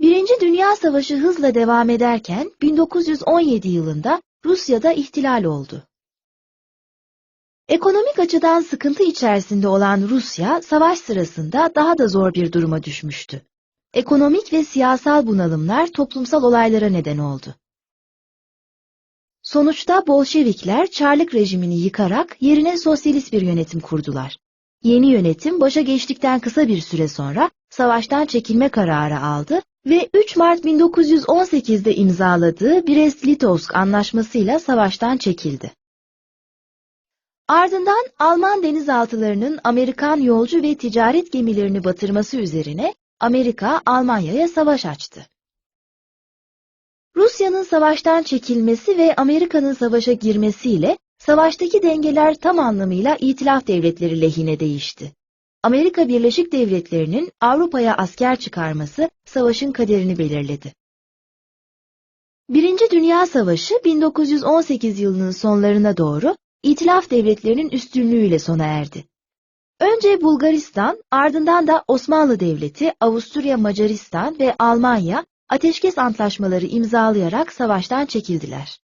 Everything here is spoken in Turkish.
Birinci Dünya Savaşı hızla devam ederken 1917 yılında Rusya'da ihtilal oldu. Ekonomik açıdan sıkıntı içerisinde olan Rusya, savaş sırasında daha da zor bir duruma düşmüştü. Ekonomik ve siyasal bunalımlar toplumsal olaylara neden oldu. Sonuçta Bolşevikler Çarlık rejimini yıkarak yerine sosyalist bir yönetim kurdular. Yeni yönetim başa geçtikten kısa bir süre sonra savaştan çekilme kararı aldı ve 3 Mart 1918'de imzaladığı Brest-Litovsk anlaşmasıyla savaştan çekildi. Ardından Alman denizaltılarının Amerikan yolcu ve ticaret gemilerini batırması üzerine Amerika Almanya'ya savaş açtı. Rusya'nın savaştan çekilmesi ve Amerika'nın savaşa girmesiyle savaştaki dengeler tam anlamıyla İtilaf devletleri lehine değişti. Amerika Birleşik Devletleri'nin Avrupa'ya asker çıkarması savaşın kaderini belirledi. Birinci Dünya Savaşı 1918 yılının sonlarına doğru İtilaf devletlerinin üstünlüğüyle sona erdi. Önce Bulgaristan, ardından da Osmanlı Devleti, Avusturya Macaristan ve Almanya ateşkes antlaşmaları imzalayarak savaştan çekildiler.